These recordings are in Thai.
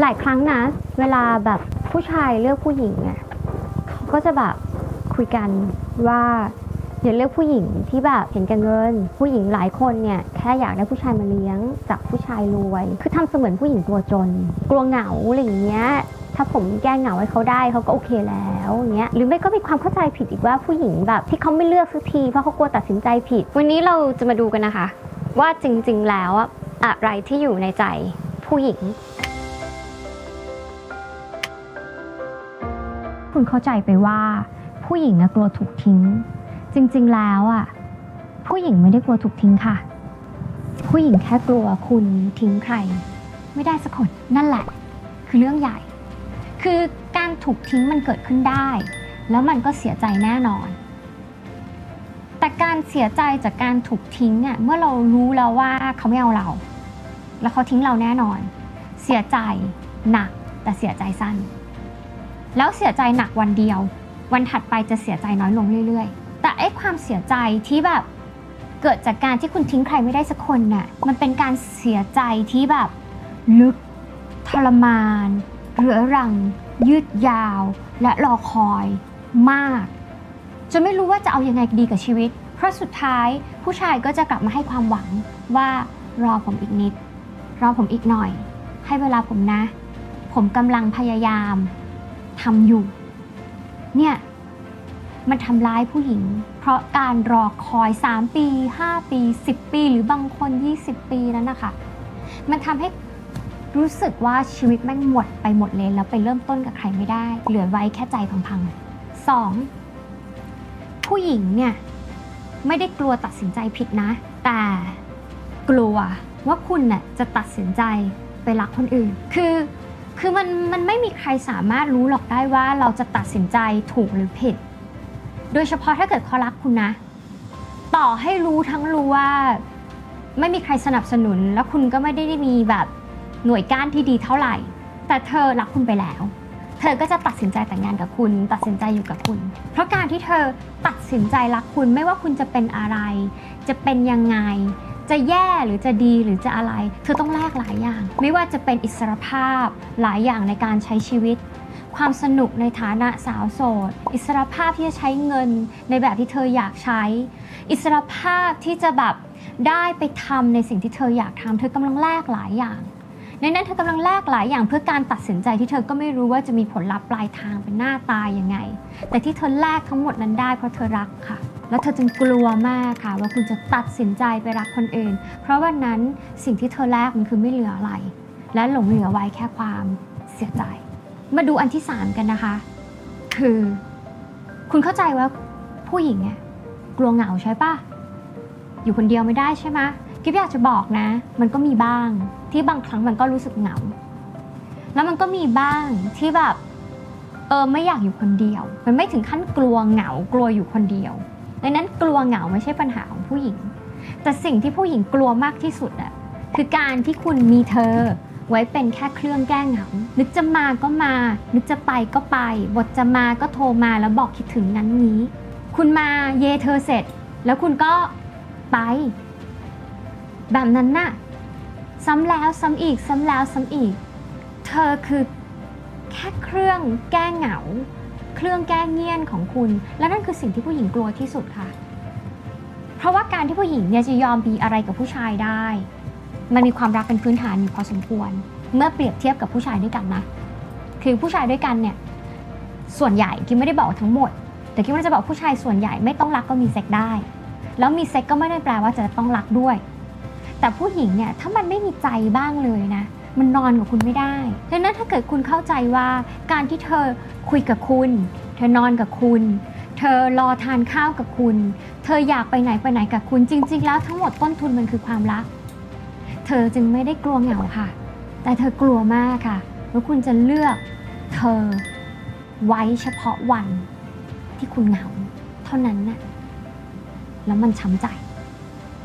หลายครั้งนะ เวลาแบบผู้ชายเลือกผู้หญิงเนี่ยเขาก็จะแบบคุยกันว่าอย่าเลือกผู้หญิงที่แบบเห็นแกันเงิน ผู้หญิงหลายคนเนี่ยแค่อยากได้ผู้ชายมาเลี้ยงจากผู้ชายรวย คือทำเสมือนผู้หญิงตัวจน กลัวเหงาอะไรอย่างเงี้ยถ้าผมแก้เหงาให้เขาได้เขาก็โอเคแล้วอย่างเงี้ยหรือไม่ก็มีความเข้าใจผิดอีกว่าผู้หญิงแบบ ที่เขาไม่เลือกสักทีเพราะเขากลัวตัดสินใจผิด วันนี้เราจะมาดูกันนะคะ ว่าจริงๆแล้วอะไรที่อยู่ในใจผู้หญิง คุณเข้าใจไปว่า ผู้หญิงนะกลัวถูกทิ้ง จริงๆแล้วอะผู้หญิงไม่ได้กลัวถูกทิ้งค่ะ ผู้หญิงแค่กลัวคุณทิ้งใคร ไม่ได้สักคนนั่นแหละ คือเรื่องใหญ่ คือการถูกทิ้งมันเกิดขึ้นได้ แล้วมันก็เสียใจแน่นอน แต่การเสียใจจากการถูกทิ้งอะเมื่อเรารู้แล้วว่าเขาไม่เอาเรา แล้วเขาทิ้งเราแน่นอน เสียใจหนักแต่เสียใจสั้น แล้วเสียใจหนักวันเดียว วันถัดไปจะเสียใจน้อยลงเรื่อย ๆ แต่ไอ้ความเสียใจที่แบบเกิดจากการที่คุณทิ้งใครไม่ได้สักคนน่ะ มันเป็นการเสียใจที่แบบ ลึก ทรมาน เรื้อรัง ยืดยาว และรอคอยมากจนไม่รู้ว่าจะเอายังไงดีกับชีวิต เพราะสุดท้ายผู้ชายก็จะกลับมาให้ความหวังว่ารอผมอีกนิด รอผมอีกหน่อย ให้เวลาผมนะ ผมกำลังพยายาม ทำอยู่ เนี่ย มันทำร้ายผู้หญิง เพราะการรอคอย 3 ปี 5 ปี 10 ปี หรือบางคน 20 ปีนั้นนะคะ มันทำให้รู้สึกว่าชีวิตแม่งหมดไปหมดเลยแล้วไปเริ่มต้นกับใครไม่ได้ เหลือไว้แค่ใจพังๆสองผู้หญิงเนี่ยไม่ได้กลัวตัดสินใจผิดนะ แต่กลัวว่าคุณน่ะจะตัดสินใจไปรักคนอื่น คือ คือมันมันไม่มีใครสามารถรู้หรอกได้ว่าเราจะตัดสินใจถูกหรือผิด โดยเฉพาะถ้าเกิดเขารักคุณนะ ต่อให้รู้ทั้งรู้ว่า ไม่มีใครสนับสนุน แล้วคุณก็ไม่ได้มีแบบหน่วยก้านที่ดีเท่าไหร่ แต่เธอรักคุณไปแล้ว เธอก็จะตัดสินใจแต่งงานกับคุณ ตัดสินใจอยู่กับคุณ เพราะการที่เธอตัดสินใจรักคุณไม่ว่าคุณจะเป็นอะไร จะเป็นยังไง จะแย่หรือจะดีหรือจะอะไร เธอต้องแลกหลายอย่าง ไม่ว่าจะเป็นอิสรภาพหลายอย่างในการใช้ชีวิต ความสนุกในฐานะสาวโสด อิสรภาพที่จะใช้เงินในแบบที่เธออยากใช้ อิสรภาพที่จะแบบได้ไปทำในสิ่งที่เธออยากทำเธอกำลังแลกหลายอย่างในนั้นเธอกำลังแลกหลายอย่างเพื่อการตัดสินใจที่เธอก็ไม่รู้ว่าจะมีผลลัพธ์ปลายทางเป็นหน้าตายยังไง แต่ที่เธอแลกทั้งหมดนั้นได้เพราะเธอรักค่ะ แล้วเธอจึงกลัวมากค่ะ ว่าคุณจะตัดสินใจไปรักคนอื่น เพราะวันนั้นสิ่งที่เธอแลกมันคือไม่เหลืออะไร และหลงเหลือไว้แค่ความเสียใจ มาดูอันที่สามกันนะคะ คือ คุณเข้าใจว่าผู้หญิงเนี่ยกลัวเหงาใช่ปะอยู่คนเดียวไม่ได้ใช่ไหมกิ๊บอยากจะบอกนะ มันก็มีบ้างที่บางครั้งมันก็รู้สึกเหงา แล้วมันก็มีบ้างที่แบบเออไม่อยากอยู่คนเดียว มันไม่ถึงขั้นกลัวเหงากลัวอยู่คนเดียว ดังนั้นกลัวเหงาไม่ใช่ปัญหาของผู้หญิง แต่สิ่งที่ผู้หญิงกลัวมากที่สุดอะคือการที่คุณมีเธอไว้เป็นแค่เครื่องแก้เหงา นึกจะมาก็มา นึกจะไปก็ไป บทจะมาก็โทรมาแล้วบอกคิดถึงนั้นนี้ คุณมาเยเธอเสร็จ แล้วคุณก็ไป แบบนั้นน่ะ ซ้ำแล้วซ้ำอีก ซ้ำแล้วซ้ำอีก เธอคือแค่เครื่องแก้เหงา เครื่องแก้เงียนของคุณ และนั่นคือสิ่งที่ผู้หญิงกลัวที่สุดค่ะ เพราะว่าการที่ผู้หญิงเนี่ยจะยอมมีอะไรกับผู้ชายได้ มันมีความรักเป็นพื้นฐานอยู่พอสมควร เมื่อเปรียบเทียบกับผู้ชายด้วยกันนะ คือผู้ชายด้วยกันเนี่ยส่วนใหญ่กิมไม่ได้บอกทั้งหมด แต่กิมว่าจะบอกผู้ชายส่วนใหญ่ไม่ต้องรักก็มีเซ็กได้ แล้วมีเซ็กก็ไม่ได้แปลว่าจะต้องรักด้วย แต่ผู้หญิงเนี่ยถ้ามันไม่มีใจบ้างเลยนะ มันนอนกับคุณไม่ได้ดังนั้นถ้าเกิดคุณเข้าใจว่าการที่เธอคุยกับคุณ เธอนอนกับคุณ เธอรอทานข้าวกับคุณ เธออยากไปไหนไปไหนกับคุณ จริง ๆ แล้วทั้งหมดต้นทุนมันคือความรัก เธอจึงไม่ได้กลัวเหงาค่ะ แต่เธอกลัวมากค่ะว่าคุณจะเลือกเธอไว้เฉพาะวันที่คุณเหงาเท่านั้นน่ะ แล้วมันช้ำใจ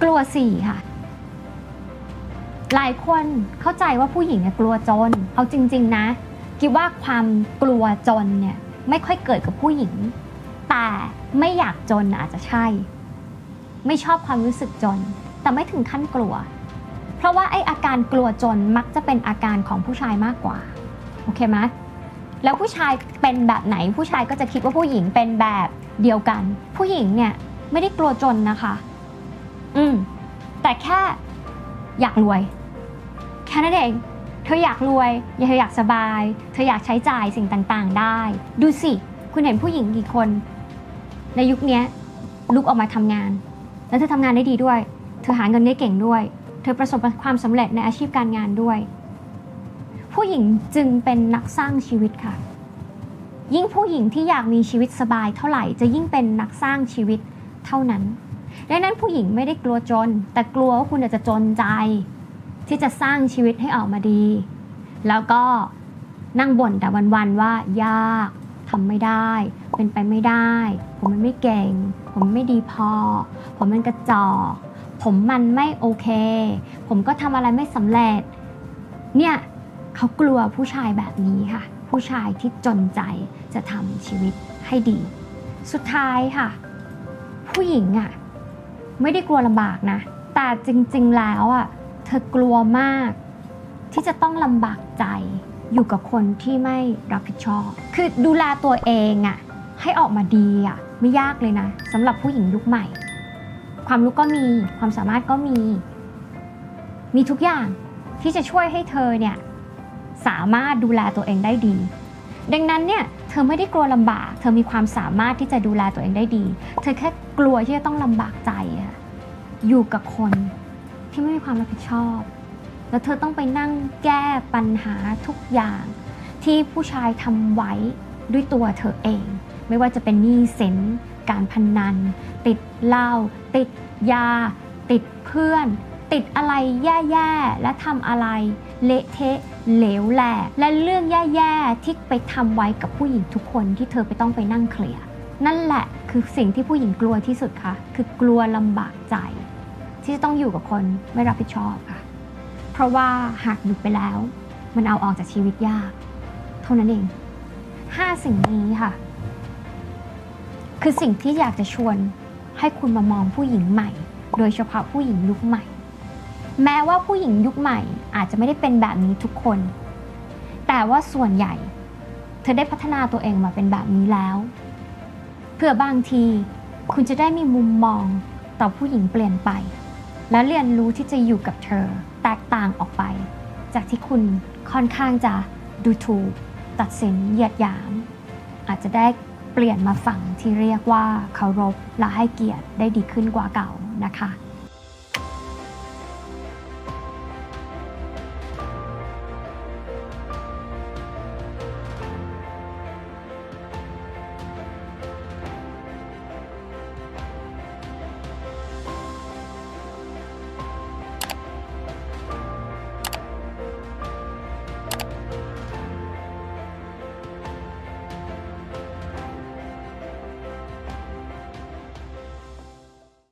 กลัวสี่ค่ะ หลายคนเข้าใจว่าผู้หญิงเนี่ยกลัวจน เอาจริง ๆ นะคิดว่าความกลัวจนเนี่ยไม่ค่อยเกิดกับผู้หญิง แต่ไม่อยากจนอาจจะใช่ ไม่ชอบความรู้สึกจน แต่ไม่ถึงขั้นกลัว เพราะว่าไออาการกลัวจนมักจะเป็นอาการของผู้ชายมากกว่า โอเคไหมแล้วผู้ชายเป็นแบบไหนผู้ชายก็จะคิดว่าผู้หญิงเป็นแบบเดียวกัน ผู้หญิงเนี่ยไม่ได้กลัวจนนะคะ อืมแต่แค่อยากรวย ค่นั้นเอง เธออยากรวยเธออยากสบาย เธออยากใช้จ่ายสิ่งต่างๆ ได้ ดูสิ คุณเห็นผู้หญิงกี่คน ในยุคนี้ลุกออกมาทำงาน แล้วเธอทำงานได้ดีด้วย เธอหาเงินได้เก่งด้วย เธอประสบความสำเร็จในอาชีพการงานด้วย ผู้หญิงจึงเป็นนักสร้างชีวิตค่ะ ยิ่งผู้หญิงที่อยากมีชีวิตสบายเท่าไหร่จะยิ่งเป็นนักสร้างชีวิตเท่านั้นดังนั้นผู้หญิงไม่ได้กลัวจน แต่กลัวว่าคุณอาจจะจนใจ ที่จะสร้างชีวิตให้ออกมาดี แล้วก็นั่งบ่นแต่วันๆว่ายากทำไม่ได้ เป็นไปไม่ได้ ผมมันไม่เก่ง ผมไม่ดีพอ ผมมันกระจอกผมมันไม่โอเค ผมก็ทำอะไรไม่สำเร็จ เนี่ยเขากลัวผู้ชายแบบนี้ค่ะ ผู้ชายที่จนใจจะทำชีวิตให้ดี สุดท้ายค่ะ ผู้หญิงอะ ไม่ได้กลัวลำบากนะ แต่จริง ๆ แล้วอะ ธอกลัวมาก ที่จะต้องลำบากใจอยู่กับคนที่ไม่รับผิดชอบ คือดูแลตัวเองอะให้ออกมาดีอะไม่ยากเลยนะสำหรับผู้หญิงยุคใหม่ ความรู้ก็มีความสามารถก็มี มีทุกอย่างที่จะช่วยให้เธอเนี่ยสามารถดูแลตัวเองได้ดี ดังนั้นเนี่ยเธอไม่ได้กลัวลำบาก เธอมีความสามารถที่จะดูแลตัวเองได้ดี เธอแค่กลัวที่จะต้องลำบากใจอะอยู่กับคน ที่ไม่มีความรับผิดชอบ แล้วเธอต้องไปนั่งแก้ปัญหาทุกอย่าง ที่ผู้ชายทำไว้ด้วยตัวเธอเอง ไม่ว่าจะเป็นหนี้สินการพนนัน ติดเหล้าติดยา ติดเพื่อน ติดอะไรแย่ๆ และทำอะไร เละเทะเหลวแหลกและเรื่องแย่ๆ ที่ไปทำไว้กับผู้หญิงทุกคนที่เธอไปต้องไปนั่งเคลียร์นั่นแหละคือสิ่งที่ผู้หญิงกลัวที่สุดค่ะ คือกลัวลำบากใจ ที่จะต้องอยู่กับคนไม่รับผิดชอบค่ะ เพราะว่าหากหยุดไปแล้ว มันเอาออกจากชีวิตยาก เท่านั้นเองห้าสิ่งนี้ค่ะ คือสิ่งที่อยากจะชวนให้คุณมามองผู้หญิงใหม่ โดยเฉพาะผู้หญิงยุคใหม่ แม้ว่าผู้หญิงยุคใหม่อาจจะไม่ได้เป็นแบบนี้ทุกคน แต่ว่าส่วนใหญ่ เธอได้พัฒนาตัวเองมาเป็นแบบนี้แล้วเพื่อบางที คุณจะได้มีมุมมองต่อผู้หญิงเปลี่ยนไป และเรียนรู้ที่จะอยู่กับเธอ แตกต่างออกไป จากที่คุณค่อนข้างจะดูถูก ตัดสินเหยียดหยาม อาจจะได้เปลี่ยนมาฝั่งที่เรียกว่าเคารพและให้เกียรติได้ดีขึ้นกว่าเก่านะคะ